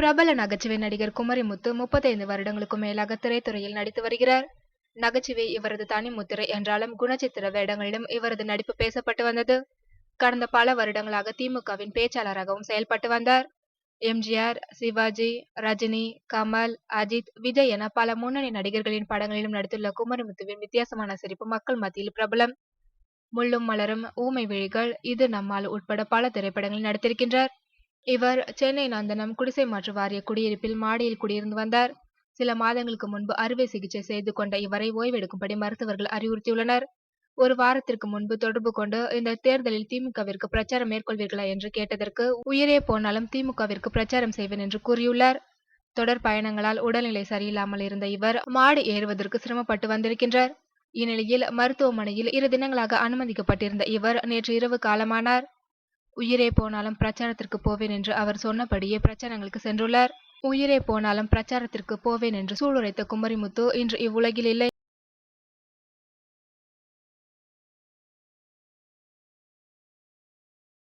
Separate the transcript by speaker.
Speaker 1: பிரபல நகைச்சுவை நடிகர் குமரிமுத்து முப்பத்தைந்து வருடங்களுக்கு மேலாக திரைத்துறையில் நடித்து வருகிறார். நகைச்சுவை இவரது தனி முத்திரை என்றாலும் குணச்சித்திர வேடங்களிலும் இவரது நடிப்பு பேசப்பட்டு வந்தது. கடந்த பல வருடங்களாக திமுகவின் பேச்சாளராகவும் செயல்பட்டு வந்தார். எம்ஜிஆர் சிவாஜி ரஜினி கமல் அஜித் விஜய் என பல முன்னணி நடிகர்களின் படங்களிலும் நடித்துள்ள குமரிமுத்துவின் வித்தியாசமான சிரிப்பு மக்கள் மத்தியில் பிரபலம். முள்ளும் மலரும் ஊமை விழிகள் இது நம்மால் உட்பட பல திரைப்படங்களில் நடித்திருக்கின்றார். இவர் சென்னை நந்தனம் குடிசை மாற்று வாரிய குடியிருப்பில் மாடியில் குடியிருந்து வந்தார். சில மாதங்களுக்கு முன்பு அறுவை சிகிச்சை செய்து கொண்ட இவரை ஓய்வெடுக்கும்படி மருத்துவர்கள் அறிவுறுத்தியுள்ளனர். ஒரு வாரத்திற்கு முன்பு தொடர்பு கொண்டு இந்த தேர்தலில் திமுகவிற்கு பிரச்சாரம் மேற்கொள்வீர்களா என்று கேட்டதற்கு உயிரே போனாலும் திமுகவிற்கு பிரச்சாரம் செய்வேன் என்று கூறியுள்ளார். தொடர் பயணங்களால் உடல்நிலை சரியில்லாமல் இருந்த இவர் மாடு ஏறுவதற்கு சிரமப்பட்டு வந்திருக்கின்றார். இந்நிலையில் மருத்துவமனையில் இரு தினங்களாக அனுமதிக்கப்பட்டிருந்த இவர் நேற்று இரவு காலமானார். உயிரே போனாலும் பிரச்சாரத்திற்கு போவேன் என்று அவர் சொன்னபடியே பிரச்சாரங்களுக்கு சென்றுள்ளார். உயிரே போனாலும் பிரச்சாரத்திற்கு போவேன் என்று சூளுரைத்த குமரிமுத்து இன்று இவ்வுலகில் இல்லை.